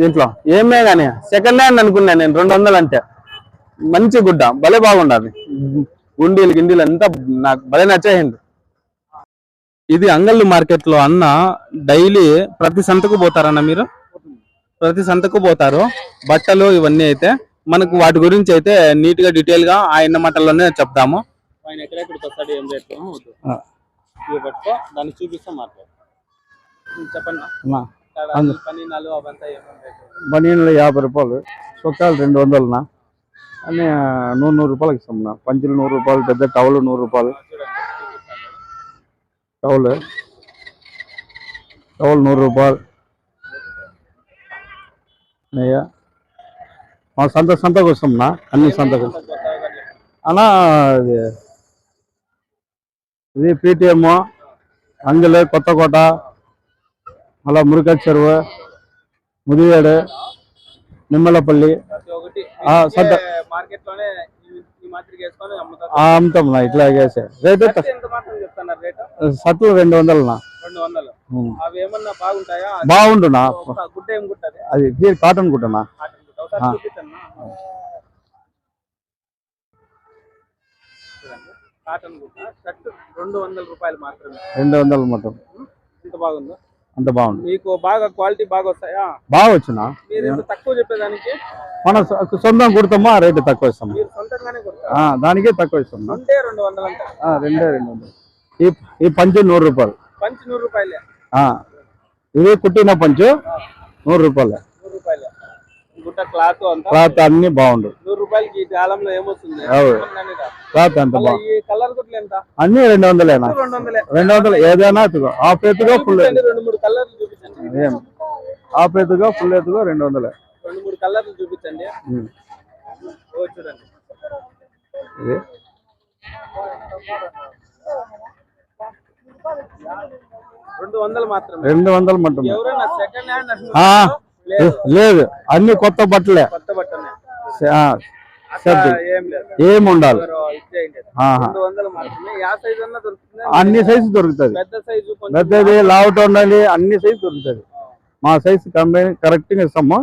దీంట్లో ఏమే కానీ సెకండ్ హ్యాండ్ అనుకున్నా నేను రెండు వందలు అంటే. మంచి గుడ్డ భలే బాగుండదు గుండీలు గిండీలు అంతా నాకు భలే నచ్చేసింది. ఇది అంగళ్ళు మార్కెట్లో అన్న డైలీ ప్రతి సంతకు పోతారన్న మీరు? ప్రతి సంతకు పోతారు. బట్టలు ఇవన్నీ అయితే మనకు వాటి గురించి అయితే నీట్గా డీటెయిల్గా ఆయన మాటల్లోనే చెప్తాము. ఆయన ఎక్కడెక్కడికి వస్తాడు ఏం రేట్ ఇవి పట్టుకో దాన్ని చూపిస్తా మాట్లాడు చెప్పండి పన్నీనాలు అవంతా ఏమేమి రేటు బనీన్లు యాభై రూపాయలు చొక్కాలు రెండు వందలునా అని నూరు నూరు రూపాయలకి ఇస్తాం పంచులు నూరు రూపాయలు పెద్ద టవల్ నూరు రూపాయలు చూడండి చూపిస్తాను టవల్ టవల్ నూరు రూపాయలు అయ్యా మా సంత సంతకు వస్తాంనా అన్ని సంతకు అన్నా ఇది ఇది పేటిఎం అంగలు కొత్తకోట మళ్ళా మురికల్ చెరువు ముదివేడు నిమ్మలపల్లి మార్కెట్ ఆ, అమ్ముతాం ఇట్లా వేసే రేటు ఎంత? మాత్రం సట్లు రెండు వందలునా? గుట్టది అది కాటన్ గుట్టనా కాటన్ షర్ట్ రెండు వందల రూపాయలు మాత్రమే. రెండు వందలు మొత్తం ఇంత బాగుందో? అంత బాగుంది. మీకు బాగా క్వాలిటీ బాగా వస్తాయా బాగా వచ్చినా మీరు ఇంత తక్కువ చెప్పేదానికి? మన సొంతం కుడతామా రేటు తక్కువ ఇస్తాం మీరు సొంతంగానే కొడతారు? ఆ, దానికే తక్కువ ఇస్తాం రెండు వందలు రెండే రెండు వందలు. ఈ ఈ పంచు నూరు రూపాయలు. పంచి నూరు రూపాయలే. ఇది కుట్టిన పంచు నూరు రూపాయలే. గుట్ట క్లాత్ క్లాత్ అన్ని బాగుండు నూరు రూపాయలకి కాలంలో ఏమొస్తుంది. క్లాత్ అంత మళ్ళా బాగుంది ఈ కలర్ గుట్లు ఎంత? అన్ని రెండు వందలేనా? రెండు వందలే. రెండు వందలు. ఏదైనా ఎత్తుకో హాఫ్ ఎత్తుగా ఫుల్ రెండు మూడు కలర్లు చూపించండి. హాఫ్ ఎత్తుగా ఫుల్ ఎత్తుగా రెండు వందలే. రెండు మూడు కలర్లు చూపించండి. చూడండి. రెండు వందలు మాత్రమే. రెండు వందలు మట్టం ఎవరైనా సెకండ్ హ్యాండ్ లేదు లేదు అన్ని కొత్త బట్టలే కొత్త బట్టనే ఆ, అట్లా ఏం లేదు ఏం ఉండాలి ఎవరో ఇచ్చేయండి ఆహా. రెండు వందలు మాత్రమే యా సైజ్ అన్నా దొరుకుతుంది అన్ని సైజు దొరుకుతుంది పెద్ద సైజు కొంచెం పెద్దది లావుట ఉండాలి అన్ని సైజు దొరుకుతుంది మా సైజు కంపెనీ కరెక్ట్గా ఇస్తాము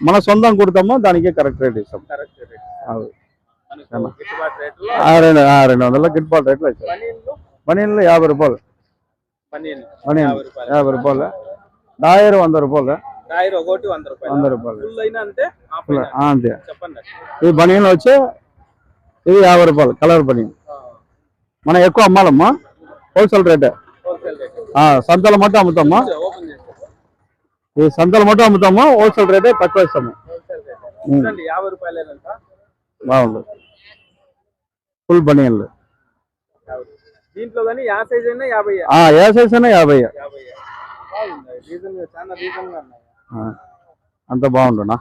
మన సొంతం కుడతాము దానికి కరెక్ట్ రేట్ ఇస్తాం కరెక్ట్ రేట్ అది. మనకు గిట్టుబాటు రేట్లో ఆ, రెండు ఆ, రెండు వందల గిట్టుబాటు రేట్లు ఇస్తాం పనీన్లు బనీన్లు యాభై రూపాయలు పనీన్ బనీన్ యాభై రూపాయలు యాభై రూపాయలు దాయరు వంద రూపాయలు టైర్ ఒకటి వంద రూపాయలు. వంద రూపాయలు. ఫుల్ అయినా అంతే హాఫ్ అయినా అంతే. చెప్పండి. ఈ బనీన్లు వచ్చి ఇది యాభై రూపాయలు కలర్ బనీన్ మనం ఎక్కువ అమ్మాలమ్మా? హోల్సేల్ రేటే. Wholesale rate. ఆ, సంతల మట్టు అమ్ముతాము? ఓపెన్ చేస్తే. ఈ సంతల మట్టు అమ్ముతాము? హోల్సేల్ రేటే తక్కువ ఇస్తాము. బాగుండు ఫుల్ బనీన్లు యాభై. దీంట్లో కానీ యా సైజ్ అయినా యాభై. ఏ సైజ్ అయినా యాభై. బాగుంది. రీజన్ చాలా రీజన్గా ఉన్నాయి. అంత బాగుండునా?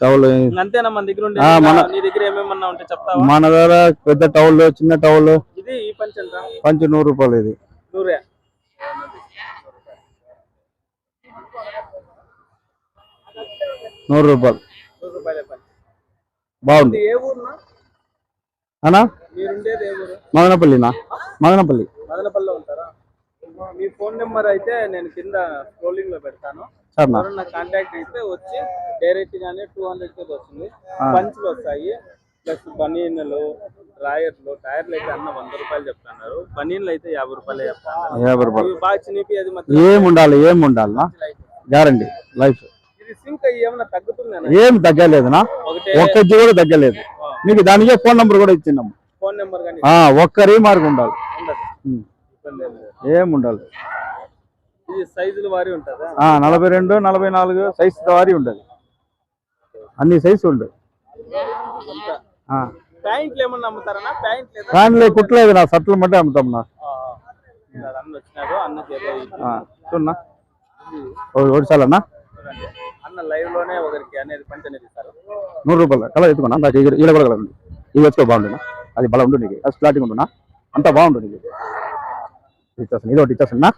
టవల్ అంతేనా మన దగ్గర నీ ఏమేమన్నా ఉంటే చెప్తావా? మన దగ్గర పెద్ద టవల్ చిన్న టవల్ ఇది పంచ్ నూరు రూపాయలు ఇది. నూరే? నూరు రూపాయలు. బాగుంది. అనా? మదనపల్లినా? మదనపల్లి. మదనపల్లిలో ఉంటారా? మీ ఫోన్ నెంబర్ అయితే నేను కింద స్క్రోలింగ్లో పెడతాను. ఎవరన్నా కాంటాక్ట్ అయితే వచ్చి డైరెక్ట్ గానే టూ హండ్రెడ్ వస్తుంది. పంచులు వస్తాయి. ప్లస్ బనీన్లు రాయర్లు టైర్లు అయితే అన్న వంద రూపాయలు చెప్తున్నారు. బనీన్లు అయితే యాభై రూపాయలే చెప్తున్నారు. యాభై రూపాయలు. బాగా చినిపి అది మాత్రం ఏం ఉండాలి ఏం ఉండాలనా గ్యారంటీ లైఫ్ ఇది సింక్ అయ్యి ఏమన్నా తగ్గుతుందేనా ఏం తగ్గలేదునా? ఒక్క కూడా తగ్గలేదు. మీకు దానికే ఫోన్ నంబర్ కూడా ఇచ్చినాము ఫోన్ నెంబర్ ఒక్క రీమార్క్ ఉండాలి. ఉండదు ఉం. ఇబ్బంది ఏం లేదు. ఏం ఉండాలి ఇది సైజులు వారి ఉంటుందా? నలభై రెండు నలభై నాలుగు సైజ్ వారి ఉంటుంది అన్ని సైజు ఉండదు ఆ. ప్యాంట్లు కుట్టలేదు నా సట్లు మట్టే అమ్ముతాం నా చూడన్నా. అనేది ఇస్తారు నూరు రూపాయలు. కలర్ ఎత్తుకున్నా? ఈడ కూడా కలర్ ఉంది. ఇది వచ్చుకో బాగుండునా అది బలం ఉండు నీకు. స్లాటింగ్ ఉండునా అంతా బాగుండు నీకు. ఇచ్చేస్తాను ఇది ఒకటి ఇచ్చేస్తున్నా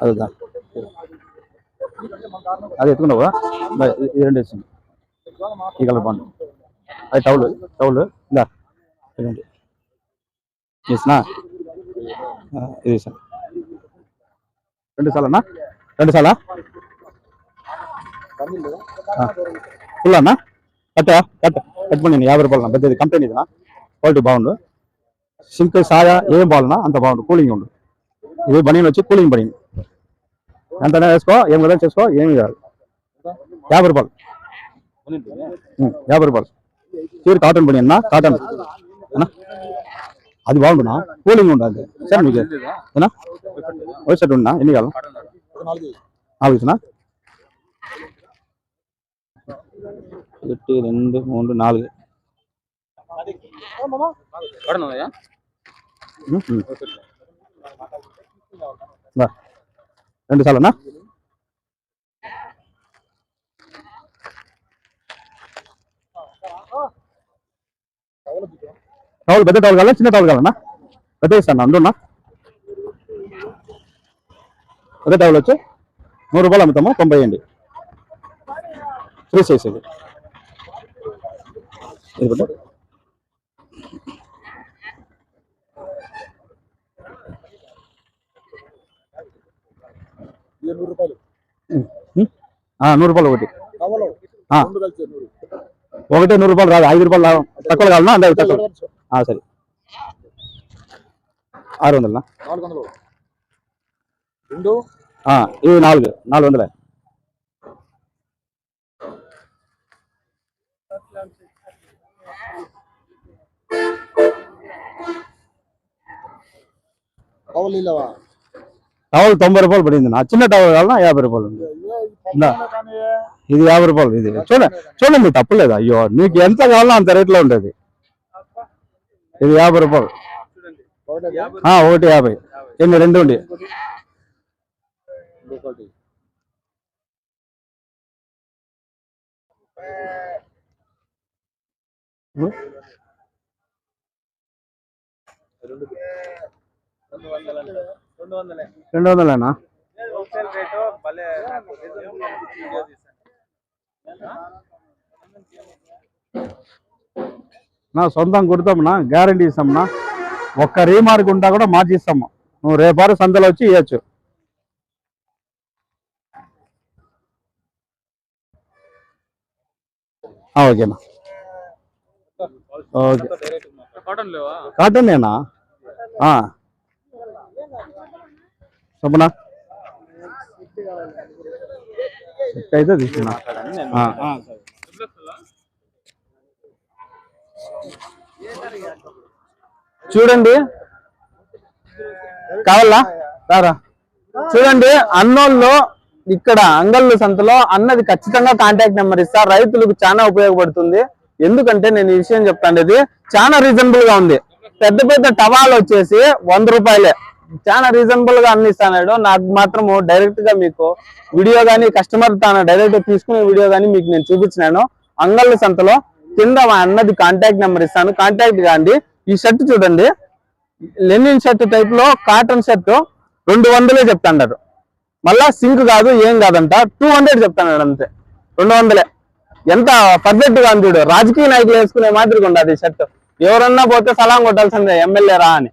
అదిదా అది ఎత్తుకున్నావా దా, ఇది ఇది రెండు ఇస్తుంది ఈ కలర్ బాగుండు అది టౌల్ టౌల్ ఇందా ఇదండి ఇస్తున్నా ఇది ఇస్తాను రెండు సార్లన్నా రెండు సార్లా ఫుల్ అన్న కట్ట కట్ట కట్టుకోండి యాభై రూపాయలు అన్న పెద్దది కంపెనీ ఇదినా క్వాలిటీ బాగుండు సింక్ సాయా ఏం బాగున్నా అంత బాగుండు కూలింగ్ ఉండు ఇది బనీన్ వచ్చి కూలింగ్ బనీన్ ఎంతైనా వేసుకో ఏం కదా చేసుకో ఏమి కాదు యాభై రూపాయలు ఉం, యాభై రూపాయలు చీర కాటన్ పని అన్న కాటన్ అన్నా అది బాగుంటున్నా కూలింగ్ ఉంటుంది సరే మీకు ఏనా వచ్చేట ఉన్నా ఎన్ని కావాలి నాలుగు ఇచ్చినా ఒకటి రెండు మూడు నాలుగు ఉం, ఉం. దా. రెండు సార్లు అన్నా? టవల్ పెద్ద టవల్ కావాలా? చిన్న టవల్ కావాలన్నా? పెద్ద ఇస్తాను? అందున్నా పెద్ద టవల్ వచ్చి? నూరు రూపాయలు అమ్ముతాము తొంభై అండి ఫ్రీ సైజ్ ఇది. ఇది పెట్టు. ఉం? ఆ, నూరు రూపాయలు ఒకటి ఆ. ఒకటి నూరు రూపాయలు రాదు ఐదు రూపాయలు రావు. తక్కువ కావాలన్నా అంటే తక్కువ ఆ, సరే ఆరు వందలనా నాలుగు వందలు రెండు ఆ, ఇవి నాలుగు నాలుగు వందలే కవలు ఇల్లవా టవల్ తొంభై రూపాయలు పడింది నా చిన్న టవల్ కావాలన్నా యాభై రూపాయలు ఉంది ఇందా. ఇది యాభై రూపాయలు ఇది చూడండి చూడండి తప్పలేదు అయ్యో నీకు ఎంత కావాలో అంత రేట్లో ఉంటుంది ఇది యాభై రూపాయలు ఆ, ఒకటి యాభై ఎన్ని రెండు ఉండి ఒకటి రెండు వందలేనా? నా సొంతం కుడతామన్నా గ్యారంటీ ఇస్తామన్నా ఒక్క రీమార్క్ ఉంటా కూడా మార్చి ఇస్తాము. నువ్వు రేపారు సంతలో వచ్చి ఇవ్వచ్చు ఓకేనా ఓకే కాటన్ నేనా? చెప్పనా సెట్ అయితే తీసుకున్నా. చూడండి. కావాలా? రారా. చూడండి అన్నోళ్ళు ఇక్కడ అంగళ్ళు సంతలో అన్నది ఖచ్చితంగా కాంటాక్ట్ నెంబర్ ఇస్తా. రైతులకు చాలా ఉపయోగపడుతుంది. ఎందుకంటే నేను ఈ విషయం చెప్తాండేది చాలా రీజనబుల్గా ఉంది. పెద్ద పెద్ద టవాలు వచ్చేసి వంద రూపాయలే. చాలా రీజనబుల్గా అందిస్తాడు నాకు మాత్రము డైరెక్ట్గా మీకు వీడియో గానీ కస్టమర్ తాను డైరెక్ట్ తీసుకునే వీడియో గానీ మీకు నేను చూపించినాను. అంగళ్ళ సంతలో కింద మా అన్నది కాంటాక్ట్ నెంబర్ ఇస్తాను. కాంటాక్ట్ కాండి ఈ షర్ట్ చూడండి. లెనిన్ షర్ట్ టైప్లో కాటన్ షర్ట్ రెండు వందలే చెప్తాండారు. మళ్ళా సింక్ కాదు ఏం కాదంట. టూ హండ్రెడ్ చెప్తాడు అంతే. రెండు వందలే. ఎంత పర్ఫెక్ట్గా ఉంది చూడు. రాజకీయ నాయకులు వేసుకునే మాదిరిగా ఉండదు ఈ షర్ట్ ఎవరన్నా పోతే సలాం కొట్టాల్సిందే ఎమ్మెల్యే రా అని.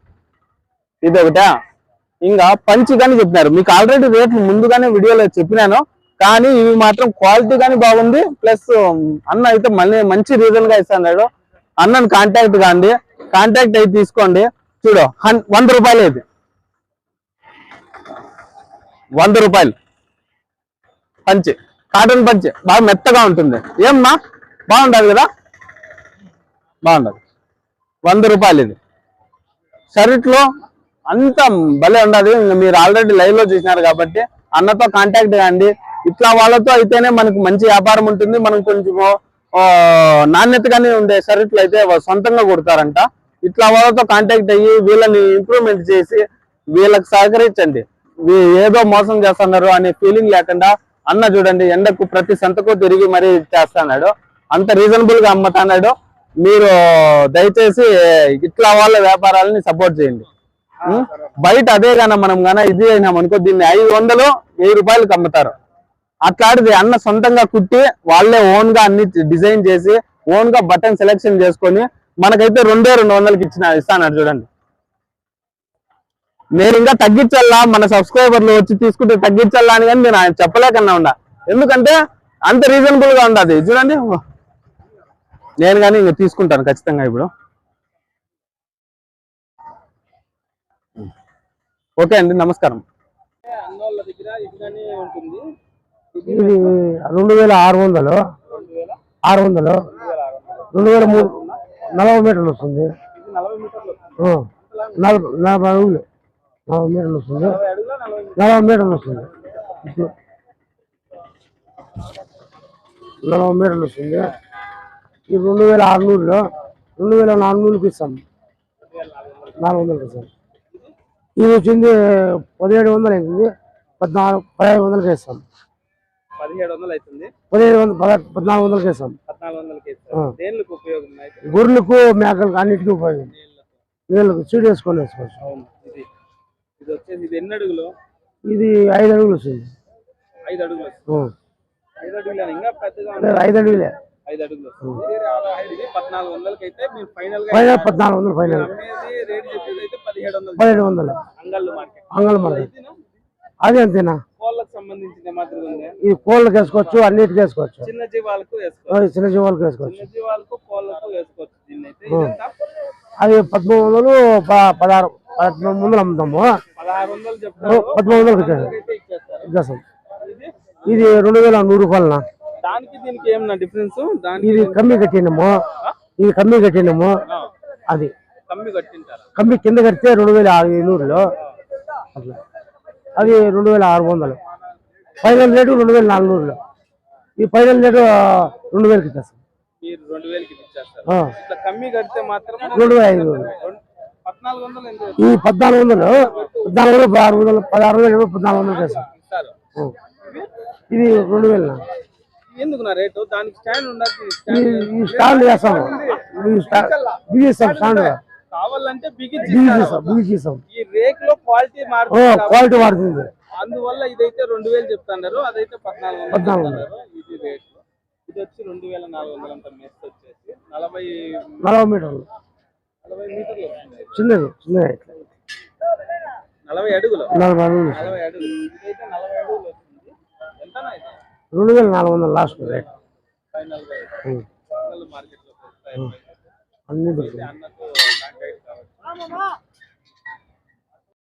ఇది ఒకటా ఇంకా పంచి కానీ చెప్పినారు. మీకు ఆల్రెడీ రేట్లు ముందుగానే వీడియోలో చెప్పినాను. కానీ ఇవి మాత్రం క్వాలిటీ కానీ బాగుంది. ప్లస్ అన్న అయితే మళ్ళీ మంచి రీజన్గా ఇస్తాడు అన్నని కాంటాక్ట్ కాండి. కాంటాక్ట్ అయితే తీసుకోండి. చూడు వంద రూపాయలు ఇది. వంద రూపాయలు. పంచి. కాటన్ పంచి. బాగా మెత్తగా ఉంటుంది. ఏమ్మా? బాగుంటది కదా? బాగుండదు. వంద రూపాయలు ఇది. షర్ట్లో అంత భలే ఉండదు. మీరు ఆల్రెడీ లైవ్లో చూసినారు కాబట్టి అన్నతో కాంటాక్ట్ కాండి ఇట్లా వాళ్ళతో అయితేనే మనకు మంచి వ్యాపారం ఉంటుంది. మనం కొంచెం నాణ్యతగానే ఉండే సరుకులు అయితే సొంతంగా కొడతారంట. ఇట్లా వాళ్ళతో కాంటాక్ట్ అయ్యి వీళ్ళని ఇంప్రూవ్మెంట్ చేసి వీళ్ళకి సహకరించండి. ఏదో మోసం చేస్తున్నారు అనే ఫీలింగ్ లేకుండా అన్న చూడండి ఎండకు ప్రతి సంతకు తిరిగి మరీ చేస్తున్నాడు. అంత రీజనబుల్గా అమ్మతున్నాడు. మీరు దయచేసి ఇట్లా వాళ్ళ వ్యాపారాలని సపోర్ట్ చేయండి. బయట అదే గాన మనం గాన ఇది అయినాం అనుకో దీన్ని ఐదు వందలు వెయ్యి రూపాయలకి అమ్ముతారు. అట్లాంటిది అన్న సొంతంగా కుట్టి వాళ్ళే ఓన్గా అన్ని డిజైన్ చేసి ఓన్గా బటన్ సెలెక్షన్ చేసుకొని మనకైతే రెండే రెండు వందలకి ఇచ్చిన ఇస్తాను చూడండి. నేను ఇంకా తగ్గించాలా మన సబ్స్క్రైబర్లు వచ్చి తీసుకుంటే తగ్గించాలా అని కానీ నేను ఆయన చెప్పలేకన్నా ఉన్నా. ఎందుకంటే అంత రీజనబుల్గా ఉండదు. చూడండి. నేను కానీ ఇంకా తీసుకుంటాను ఖచ్చితంగా ఇప్పుడు. ఓకే అండి నమస్కారం. ఇది రెండు వేల ఆరు వందలు. ఆరు వందలు. రెండు వేల మూడు నలభై మీటర్లు వస్తుంది. నలభై అడుగులు. నలభై మీటర్లు వస్తుంది. నలభై మీటర్లు? వస్తుంది. నలభై మీటర్లు వస్తుంది. ఇది రెండు వేల ఆరునూరులో రెండు వేల నాలుగు నూరుకి ఇస్తాం నాలుగు వందలకి ఇస్తాం. ఇది వచ్చింది పదిహేడు వందలు అవుతుంది పద్నాలుగు పదిహేడు వందలకి ఇస్తాం పదిహేడు వందలు అవుతుంది. పదిహేడు వందలు పద- పద్నాలుగు వందలకి ఇస్తాం. పద్నాలుగు వందలకి ఉపయోగం అయితే? గొర్రెలకు మేకలకు అన్నిటికీ ఉపయోగం. నీళ్ళకు సీడ్ వేసుకొని వేసుకోవచ్చు. ఇది. ఇది వచ్చేసి ఇది ఎన్ని అడుగులు? ఇది ఐదు అడుగులు వస్తుంది. ఐదు అడుగులు. ఐదు అడుగులు ఇంకా పెద్దగా ఐదు అడుగులే. ఐదు అడుగులు పద్నాలుగు వందలకి అయితే ఫైనల్ పద్నాలుగు వందలు ఫైనల్. రేట్ చెప్పేది అయితే పదిహేడు వందలు. వందలు అంగళ్ళు మార్కెట్. అదే అంతేనా? ఇది కోళ్ళకి వేసుకోవచ్చు అన్నిటికి వేసుకోవచ్చు. చిన్న జీవాలకు చిన్న జీవాలకు వేసుకోవచ్చు. అది పదమూడు వందలు పదహారు పదమూడు వందలు అమ్ముతాము. వందలు పదమూడు వందలకి ఇచ్చేస్తాం. ఇది? రెండు వేల నూరు రూపాయలనా? దానికి దీనికి ఏమన్నా డిఫరెన్స్ దానికి ఇది కమ్మి కట్టినాము. ఇది కమ్మి కట్టినాము. అది. కమ్మి కింద కడితే రెండు వేల ఐనూరులో అట్లా. అది రెండు వేల ఆరు వందలు. ఫైనల్ రేటు రెండు వేల నాలుగు నూరులో. ఈ ఫైనల్ రేటు రెండు వేలకి ఇచ్చేస్తాం. రెండు వేల ఐదు ఈ పద్నాలుగు వందలు పద్నాలుగు వందలు పదహారు వందలు పదహారు వందలు పద్నాలుగు వందలు చేస్తాం. ఇది రెండు వేల. ఈ స్టాండ్ చేస్తాము బిగిస్తాం స్టాండ్. కావాలంటే బిగించి బిగిస్తాం బిగిస్తాం ఈ రేక్లో క్వాలిటీ మారుతుంది. క్వాలిటీ అందువల్ల ఇదైతే రెండు వేలు చెప్తున్నారు అదైతే పద్నాలుగు. ఇది రేట్. ఇది వచ్చి రెండు వేల నాలుగు వందలు అంత మెస్ వచ్చేసి. నలభై నలభై మీటర్లు. నలభై మీటర్లు చిన్నది చిన్నది. నలభై అడుగులు. నలభై అడుగులు. నలభై అడుగులు. ఇదైతే నలభై అడుగులు ఎంతనా ఇది? రెండు వేల నాలుగు వందలు లాస్ట్ రేట్. ఫైనల్. మార్కెట్లో అన్ని